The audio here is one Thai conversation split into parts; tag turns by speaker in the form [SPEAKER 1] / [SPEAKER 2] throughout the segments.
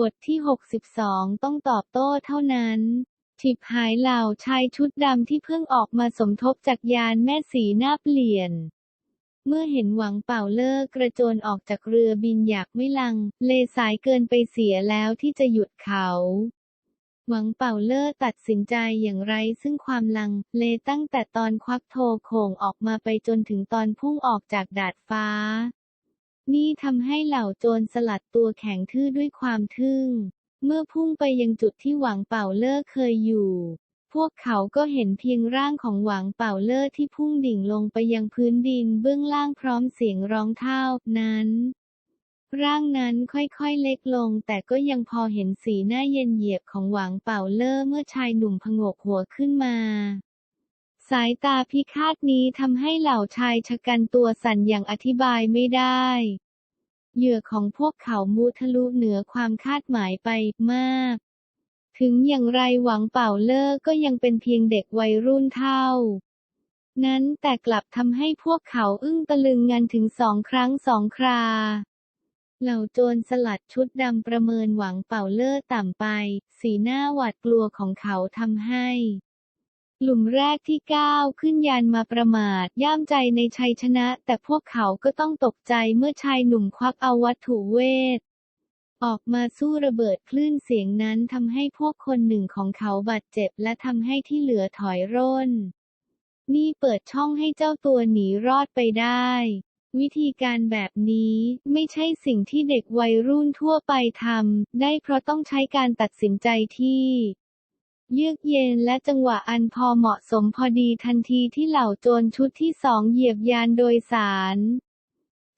[SPEAKER 1] บทที่ 62 ต้องตอบโต้เท่านั้นฉิบหายเหล่าชายชุดดำที่เพิ่งออกมาสมทบจากยานแม่สีหน้าเปลี่ยน เมื่อเห็นหวังเป่าเลิกกระโจนออกจากเรือบินอยากไม่ลัง เลสายเกินไปเสียแล้วที่จะหยุดเขาหวังเป่าเลิกตัดสินใจอย่างไรซึ่งความลังเลตั้งแต่ตอนควักโทโข่งออกมาไปจนถึงตอนพุ่งออกจากดาดฟ้า นี่ทำให้เหล่าโจรสลัดตัวแข็งทื่อด้วยความทึ่ง เมื่อพุ่งไปยังจุดที่หวังเป่าเลิกเคยอยู่ พวกเขาก็เห็นเพียงร่างของหวังเป่าเลิศที่พุ่งดิ่งลงไปยังพื้นดินเบื้องล่างพร้อมเสียงร้องเท่านั้น ร่างนั้นค่อยๆเล็กลง แต่ก็ยังพอเห็นสีหน้าเย็นเหยียบของหวังเป่าเล่อเมื่อชายหนุ่มผงกหัวขึ้นมา สายตาพิฆาตนี้ทำให้เหล่าชายชะกันตัวสั่นอย่างอธิบายไม่ได้ เหยื่อของพวกเขามุทะลุเหนือความคาดหมายไปมาก ถึงอย่างไรหวังเป่าเล่อก็ยังเป็นเพียงเด็กวัยรุ่นเท่า นั้นแต่กลับทำให้พวกเขาอึ้งตะลึงงันถึงสองครั้งสองครา เหล่าโจรสลัดชุดดำประเมินหวังเป่าเล่อต่ำไป สีหน้าหวาดกลัวของเขาทำให้ กลุ่มแรกที่ก้าวขึ้นยานมาประมาท ย่ามใจในชัยชนะ แต่พวกเขาก็ต้องตกใจเมื่อชายหนุ่มควักเอาวัตถุเวท ออกมาสู้ระเบิดคลื่นเสียงนั้นทำให้พวกคนหนึ่งของเขาบาดเจ็บและทำให้ที่เหลือถอยร่น นี่เปิดช่องให้เจ้าตัวหนีรอดไปได้ วิธีการแบบนี้ไม่ใช่สิ่งที่เด็กวัยรุ่นทั่วไปทำได้เพราะต้องใช้การตัดสินใจที่ เยือกเย็นและจังหวะอันพอเหมาะสมพอดีทันทีที่เหล่าโจรชุดที่สองเหยียบยานโดยสาร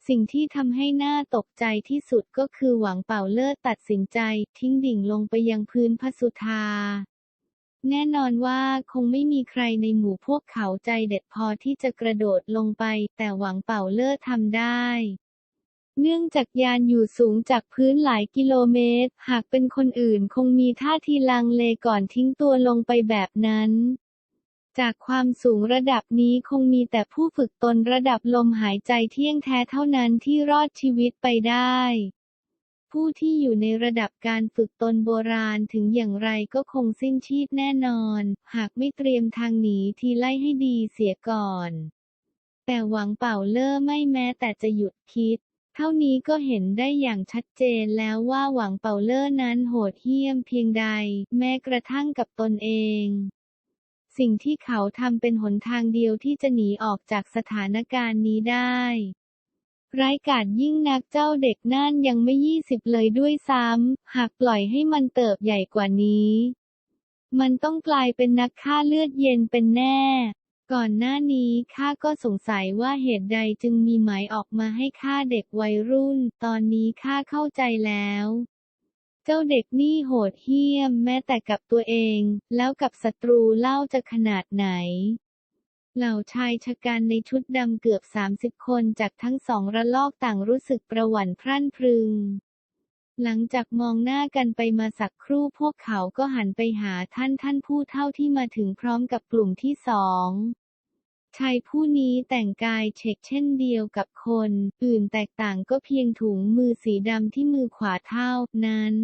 [SPEAKER 1] สิ่งที่ทำให้หน้าตกใจที่สุดก็คือหวังเป่าเลิศตัดสินใจ ทิ้งดิ่งลงไปยังพื้นพระสุธา แน่นอนว่าคงไม่มีใครในหมู่พวกเขาใจเด็ดพอที่จะกระโดดลงไป แต่หวังเป่าเลิศทำได้ เนื่องจากยานอยู่สูงจากพื้นหลายกิโลเมตร หากเป็นคนอื่นคงมีท่าทีลังเลก่อนทิ้งตัวลงไปแบบนั้น จากความสูงระดับนี้คงมีแต่ผู้ฝึกตนระดับลมหายใจเที่ยงแท้เท่านั้นที่รอดชีวิตไปได้ผู้ที่อยู่ในระดับการฝึกตนโบราณถึงอย่างไรก็คงสิ้นชีพแน่นอน หากไม่เตรียมทางหนีทีไล่ให้ดีเสียก่อน แต่หวังเป่าเล่อไม่แม้แต่จะหยุดคิด เท่านี้ก็เห็นได้อย่างชัดเจนแล้วว่าหวังเป่าเล่อนั้นโหดเหี้ยมเพียงใด แม้กระทั่งกับตนเอง สิ่งที่เขาทำเป็นหนทางเดียวที่จะหนีออกจากสถานการณ์นี้ได้ร้ายกาจยิ่งนักเจ้าเด็กนั่นยังไม่ยี่สิบเลยด้วยซ้ำ หากปล่อยให้มันเติบใหญ่กว่านี้ มันต้องกลายเป็นนักฆ่าเลือดเย็นเป็นแน่ ก่อนหน้านี้ข้าก็สงสัยว่าเหตุใดจึงมีหมายออกมาให้ฆ่าเด็กวัยรุ่น ตอนนี้ข้าเข้าใจแล้ว เจ้าเด็กนี่โหดเหี้ยมแม้แต่กับตัวเอง แล้วกับศัตรูเล่าจะขนาดไหน เหล่าชายชะกันในชุดดำเกือบ30คนจากทั้งสองระลอกต่างรู้สึกประหวั่นพรั่นพรึงหลังจากมองหน้ากันไปมาสักครู่พวกเขาก็หันไปหาท่านท่านผู้เท่าที่มาถึงพร้อมกับกลุ่มที่สอง ชายผู้นี้แต่งกายเช็คเช่นเดียวกับคน อื่นแตกต่างก็เพียงถุงมือสีดำที่มือขวาเท่านั้น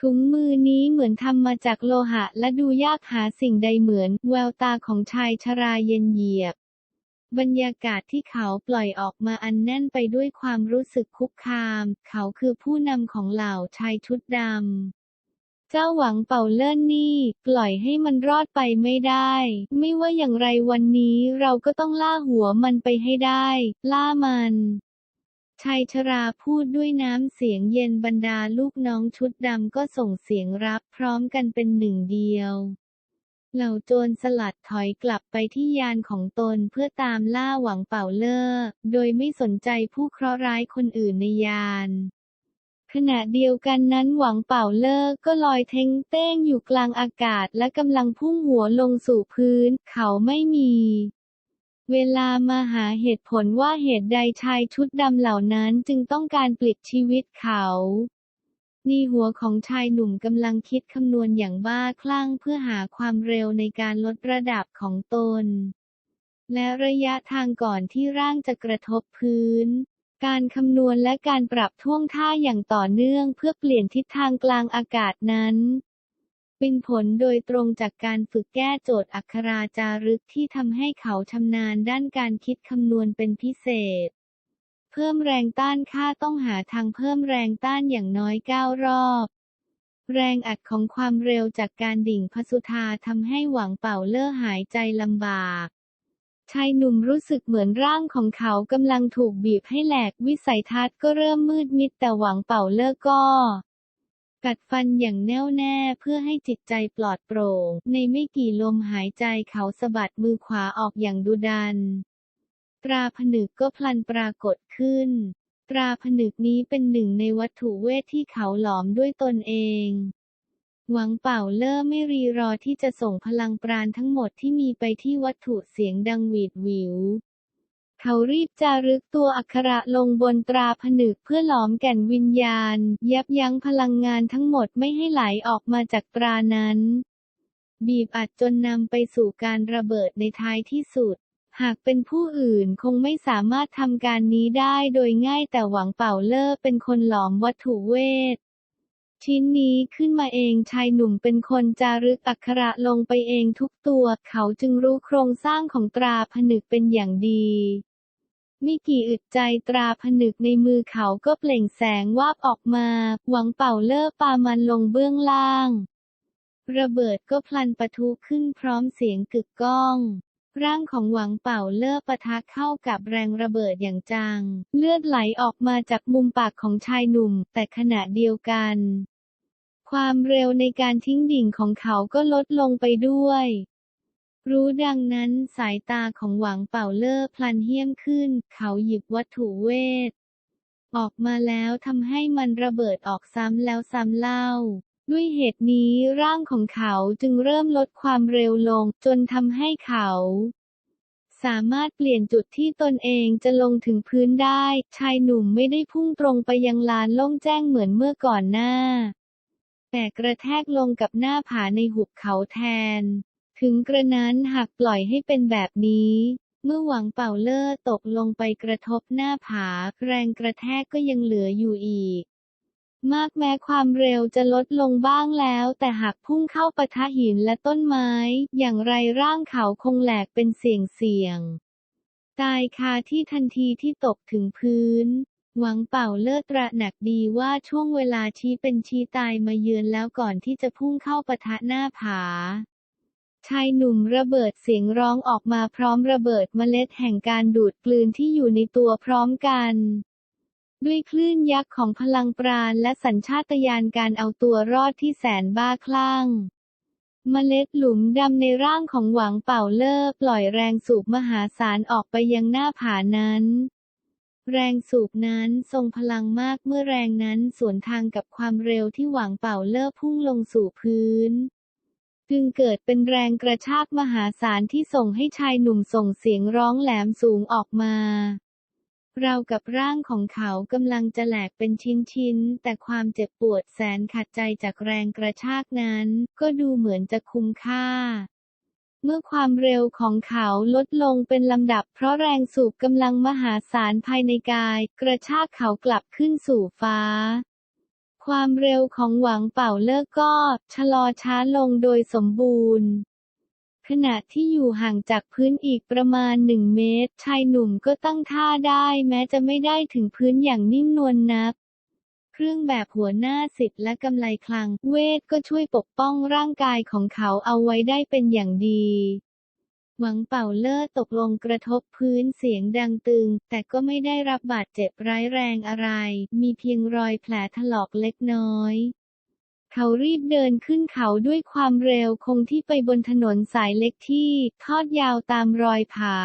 [SPEAKER 1] ถุงมือนี้เหมือนทำมาจากโลหะและดูยากหาสิ่งใดเหมือน แววตาของชายชราเย็นเหยียบ บรรยากาศที่เขาปล่อยออกมาอันแน่นไปด้วยความรู้สึกคุกคาม เขาคือผู้นำของเหล่าชายชุดดำ เจ้าหวังเป่าเลิ่นนี่ ปล่อยให้มันรอดไปไม่ได้ ไม่ว่าอย่างไรวันนี้เราก็ต้องล่าหัวมันไปให้ได้ ล่ามันชายชราพูดด้วยน้ำเสียงเย็นบรรดาลูกน้องชุดดำก็ส่งเสียงรับพร้อมกันเป็นหนึ่งเดียว เหล่าโจรสลัดถอยกลับไปที่ยานของตนเพื่อตามล่าหวังเป่าเล่อ โดยไม่สนใจผู้เคราะห์ร้ายคนอื่นในยาน ขณะเดียวกันนั้นหวังเป่าเลิกก็ลอยเท้งเต้งอยู่กลางอากาศและกำลังพุ่งหัวลงสู่พื้น เขาไม่มี เวลามาหาเหตุผลว่าเหตุใดชายชุดดำเหล่านั้นจึงต้องการปลิดชีวิตเขานี่หัวของชายหนุ่มกำลังคิดคำนวณอย่างบ้าคลั่งเพื่อหาความเร็วในการลดระดับของตน และระยะทางก่อนที่ร่างจะกระทบพื้น การคำนวณและการปรับท่วงท่าอย่างต่อเนื่องเพื่อเปลี่ยนทิศทางกลางอากาศนั้น เป็นผลโดยตรงจากการฝึกแก้โจทย์อักขราจารึกที่ทำให้เขาชำนาญด้านการคิดคำนวณเป็นพิเศษ เพิ่มแรงต้านค่าต้องหาทางเพิ่มแรงต้านอย่างน้อย 9 รอบ แรงอัดของความเร็วจากการดิ่งพสุธาทำให้หวังเป่าเล่อหายใจลำบาก ชายหนุ่มรู้สึกเหมือนร่างของเขากำลังถูกบีบให้แหลกวิสัยทัศน์ก็เริ่มมืดมิดแต่หวังเป่าเล่อก็กัดฟันอย่างแน่วแน่เพื่อให้จิตใจปลอดโปร่ง ในไม่กี่ลมหายใจเขาสะบัดมือขวาออกอย่างดุดัน ตราผนึกก็พลันปรากฏขึ้น ตราผนึกนี้เป็นหนึ่งในวัตถุเวทที่เขาหลอมด้วยตนเอง หวังเป่าเล่อไม่รีรอที่จะส่งพลังปราณทั้งหมดที่มีไปที่วัตถุเสียงดังหวีดหวิว เขารีบจารึกตัวอักขระลงบนตราผนึกเพื่อหลอมแก่นวิญญาณ ยับยั้งพลังงานทั้งหมดไม่ให้ไหลออกมาจากตรานั้น บีบอัดจนนำไปสู่การระเบิดในท้ายที่สุดหากเป็นผู้อื่นคงไม่สามารถทำการนี้ได้โดยง่ายแต่หวังเป่าเล่อเป็นคนหลอมวัตถุเวท ชิ้นนี้ขึ้นมาเองชายหนุ่มเป็นคนจารึกอักขระลงไปเองทุกตัว เขาจึงรู้โครงสร้างของตราผนึกเป็นอย่างดีม่กี่อึดใจตราผนึกในมือเขาก็เปล่งแสงวาบออกมา หวังเป่าเล่อปามันลงเบื้องล่าง ระเบิดก็พลันปะทุขึ้นพร้อมเสียงกึกก้อง ร่างของหวังเป่าเล่อปะทะเข้ากับแรงระเบิดอย่างจัง เลือดไหลออกมาจากมุมปากของชายหนุ่ม แต่ขณะเดียวกัน ความเร็วในการทิ้งดิ่งของเขาก็ลดลงไปด้วย รู้ดังนั้นสายตาของหวังเป่าเล่อพลันเหี้ยมขึ้น เขาหยิบวัตถุเวท ออกมาแล้วทำให้มันระเบิดออกซ้ำแล้วซ้ำเล่า ด้วยเหตุนี้ร่างของเขาจึงเริ่มลดความเร็วลง จนทำให้เขา สามารถเปลี่ยนจุดที่ตนเองจะลงถึงพื้นได้ ชายหนุ่มไม่ได้พุ่งตรงไปยังลานโล่งแจ้งเหมือนเมื่อก่อนหน้า แต่กระแทกลงกับหน้าผาในหุบเขาแทน ถึงกระนั้นหากปล่อยให้เป็นแบบนี้เมื่อหวังเป่าเล่อตกลงไปกระทบหน้าผา แรงกระแทกก็ยังเหลืออยู่อีก มากแม้ความเร็วจะลดลงบ้างแล้ว แต่หากพุ่งเข้าปะทะหินและต้นไม้ อย่างไรร่างเขาคงแหลกเป็นเสี่ยงเสี่ยง ตายคาที่ทันทีที่ตกถึงพื้น หวังเป่าเลิศตระหนักดีว่าช่วงเวลาชี้เป็นชี้ตายมาเยือนแล้วก่อนที่จะพุ่งเข้าปะทะหน้าผาชายหนุ่มระเบิดเสียงร้องออกมาพร้อมระเบิดเมล็ดแห่งการดูดกลืนที่อยู่ในตัวพร้อมกัน ด้วยคลื่นยักษ์ของพลังปราณและสัญชาตญาณการเอาตัวรอดที่แสนบ้าคลั่งเมล็ดหลุมดำในร่างของหวังเป่าเล่อปล่อยแรงสูบมหาศาลออกไปยังหน้าผานั้น แรงสูบนั้นทรงพลังมากเมื่อแรงนั้นสวนทางกับความเร็วที่หวังเป่าเล่อพุ่งลงสู่พื้น จึงเกิดเป็นแรงกระชากมหาศาลที่ส่งให้ชายหนุ่มส่งเสียงร้องแหลมสูงออกมา เรากับร่างของเขากำลังจะแหลกเป็นชิ้นๆ แต่ความเจ็บปวดแสนขัดใจจากแรงกระชากนั้น ก็ดูเหมือนจะคุ้มค่า เมื่อความเร็วของเขาลดลงเป็นลำดับ เพราะแรงสูบกำลังมหาศาลภายในกาย กระชากเขากลับขึ้นสู่ฟ้าความเร็วของหวังเป่าเลิกก็ชะลอช้าลงโดยสมบูรณ์ ขณะที่อยู่ห่างจากพื้นอีกประมาณหนึ่งเมตร ชายหนุ่มก็ตั้งท่าได้แม้จะไม่ได้ถึงพื้นอย่างนิ่มนวลนักเครื่องแบบหัวหน้าสิทธิ์และกำไลคลัง เวทก็ช่วยปกป้องร่างกายของเขาเอาไว้ได้เป็นอย่างดี หวังเป่าเล่อตกลงกระทบพื้นเสียงดังตึง แต่ก็ไม่ได้รับบาดเจ็บร้ายแรงอะไร มีเพียงรอยแผลถลอกเล็กน้อย เขารีบเดินขึ้นเขาด้วยความเร็วคงที่ไปบนถนนสายเล็กที่ทอดยาวตามรอยผา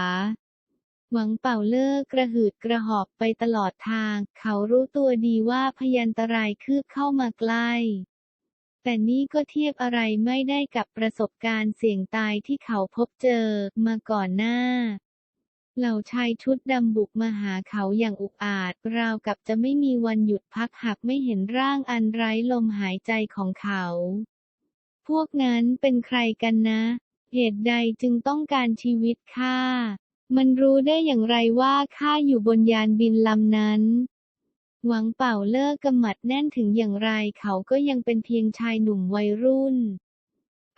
[SPEAKER 1] หวังเป่าเลิกกระหืดกระหอบไปตลอดทาง เขารู้ตัวดีว่าพยันตรายคืบเข้ามาใกล้แต่นี่ก็เทียบอะไรไม่ได้กับประสบการณ์เสี่ยงตายที่เขาพบเจอมาก่อนหน้า เหล่าชายชุดดำบุกมาหาเขาอย่างอุกอาจ ราวกับจะไม่มีวันหยุดพักหากไม่เห็นร่างอันไร้ลมหายใจของเขา พวกนั้นเป็นใครกันนะ เหตุใดจึงต้องการชีวิตข้า มันรู้ได้อย่างไรว่าข้าอยู่บนยานบินลำนั้นหวังเป่าเลิกกำหมัดแน่นถึงอย่างไรเขาก็ยังเป็นเพียงชายหนุ่มวัยรุ่น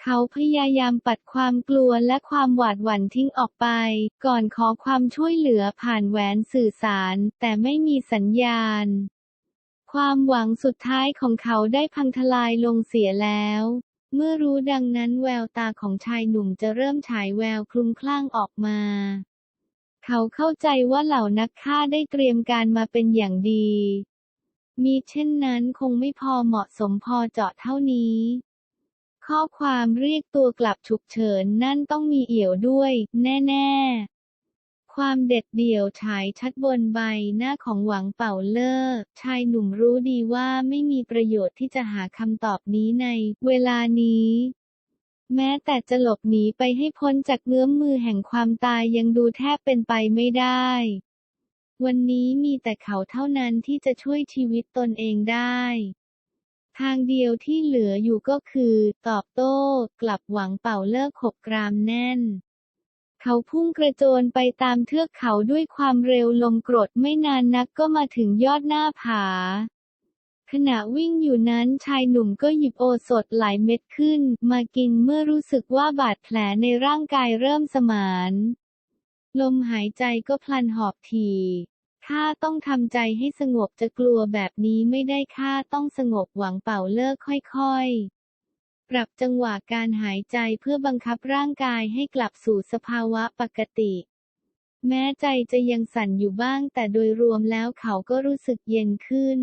[SPEAKER 1] เขาพยายามปัดความกลัวและความหวาดหวั่นทิ้งออกไป ก่อนขอความช่วยเหลือผ่านแหวนสื่อสาร แต่ไม่มีสัญญาณ ความหวังสุดท้ายของเขาได้พังทลายลงเสียแล้ว เมื่อรู้ดังนั้นแววตาของชายหนุ่มจะเริ่มฉายแววคลุ้มคลั่งออกมา เขาเข้าใจว่าเหล่านักฆ่าได้เตรียมการมาเป็นอย่างดี มีเช่นนั้นคงไม่พอเหมาะสมพอเจาะเท่านี้ ข้อความเรียกตัวกลับฉุกเฉินนั่นต้องมีเอี่ยวด้วย แน่ๆ ความเด็ดเดี่ยวฉายชัดบนใบหน้าของหวังเป่าเล่อชายหนุ่มรู้ดีว่าไม่มีประโยชน์ที่จะหาคำตอบนี้ในเวลานี้แม้แต่จะหลบหนีไปให้พ้นจากเงื้อมมือแห่งความตายยังดูแทบเป็นไปไม่ได้ วันนี้มีแต่เขาเท่านั้นที่จะช่วยชีวิตตนเองได้ ทางเดียวที่เหลืออยู่ก็คือ ตอบโต้ กลับหวังเป่าเลิกขบกรามแน่น เขาพุ่งกระโจนไปตามเทือกเขาด้วยความเร็วลมกรดไม่นานนักก็มาถึงยอดหน้าผา ขณะวิ่งอยู่นั้นชายหนุ่มก็หยิบโอสถหลายเม็ดขึ้น มากินเมื่อรู้สึกว่าบาดแผลในร่างกายเริ่มสมาน ลมหายใจก็พลันหอบถี่ ข้าต้องทำใจให้สงบจะกลัวแบบนี้ไม่ได้ข้าต้องสงบหวังเป่าเลิกค่อยๆ ปรับจังหวะการหายใจเพื่อบังคับร่างกายให้กลับสู่สภาวะปกติ แม้ใจจะยังสั่นอยู่บ้างแต่โดยรวมแล้วเขาก็รู้สึกเย็นขึ้น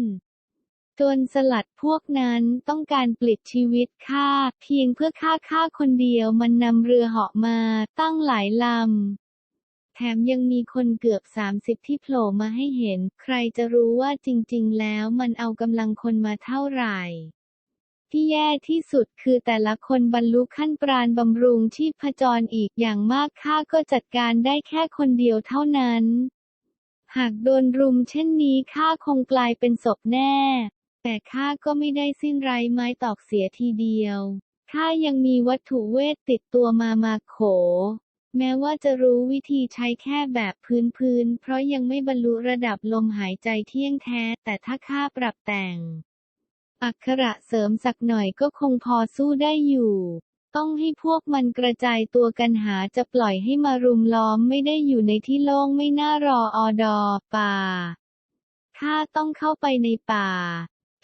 [SPEAKER 1] จนสลัดพวกนั้นต้องการปลิดชีวิตข้าเพียงเพื่อฆ่าข้าคนเดียวมันนำเรือเหาะมาตั้งหลายลำ แถมยังมีคนเกือบ 30 ที่โผล่มาให้เห็น ใครจะรู้ว่าจริง ๆ แล้วมันเอากำลังคนมาเท่าไหร่ ที่แย่ที่สุดคือแต่ละคนบรรลุขั้นปราณบำรุงชีพจรอีกอย่างมากข้าก็จัดการได้แค่คนเดียวเท่านั้น หากโดนรุมเช่นนี้ข้าคงกลายเป็นศพแน่ แต่ข้าก็ไม่ได้สิ้นไรไม้ตอกเสียทีเดียวข้ายังมีวัตถุเวทติดตัวมามาโข แม้ว่าจะรู้วิธีใช้แค่แบบพื้นๆ เพราะยังไม่บรรลุระดับลมหายใจเที่ยงแท้ แต่ถ้าข้าปรับแต่ง อักขระเสริมสักหน่อยก็คงพอสู้ได้อยู่ ต้องให้พวกมันกระจายตัวกันหาจะปล่อยให้มารุมล้อมไม่ได้อยู่ในที่โล่งไม่น่ารออดอป่าข้าต้องเข้าไปในป่า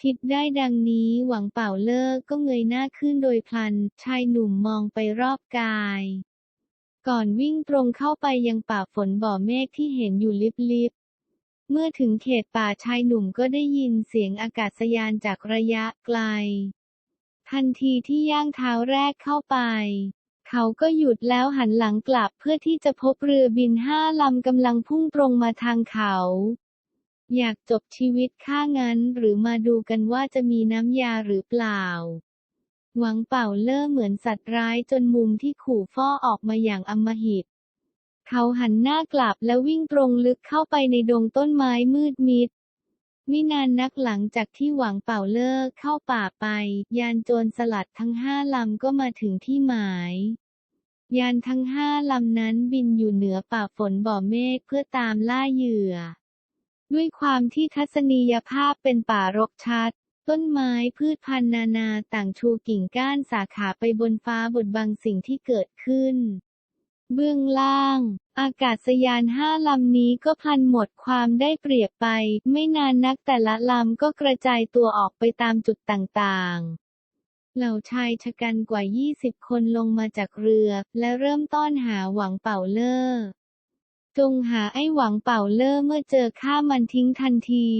[SPEAKER 1] คิดได้ดังนี้หวังเป่าเลิกก็เงยหน้าขึ้นโดยพลัน ชายหนุ่มมองไปรอบกาย ก่อนวิ่งตรงเข้าไปยังป่าฝนบ่อเมฆที่เห็นอยู่ลิบๆเมื่อถึงเขตป่าชายหนุ่มก็ได้ยินเสียงอากาศยานจากระยะไกล ทันทีที่ย่างเท้าแรกเข้าไป เขาก็หยุดแล้วหันหลังกลับเพื่อที่จะพบเรือบินห้าลำกำลังพุ่งตรงมาทางเขา อยากจบชีวิตข้างั้นหรือมาดูกันว่าจะมีน้ำยาหรือเปล่า หวังเป่าเล่อเหมือนสัตว์ร้ายจนมุมที่ขู่ฟ้อออกมาอย่างอำมหิต เขาหันหน้ากลับและวิ่งตรงลึกเข้าไปในดงต้นไม้มืดมิด ไม่นานนักหลังจากที่หวังเป่าเลิกเข้าป่าไป ยานโจรสลัดทั้งห้าลำก็มาถึงที่หมาย ยานทั้งห้าลำนั้นบินอยู่เหนือป่าฝนบ่อเมฆเพื่อตามล่าเหยื่อด้วยความที่ทัศนียภาพเป็นป่ารกชัด ต้นไม้พืชพันธุ์นานาต่างชูกิ่งก้านสาขาไปบนฟ้าบดบังสิ่งที่เกิดขึ้น เบื้องล่าง อากาศยานห้าลำนี้ก็พันหมดความได้เปรียบไป ไม่นานนักแต่ละลำก็กระจายตัวออกไปตามจุดต่างๆเหล่าชายชะกันกว่า 20 คนลงมาจากเรือ และเริ่มต้อนหาหวังเป่าเลอ่อจงหาไอ้หวังเป่าเล่อเมื่อเจอข้ามันทิ้งทันที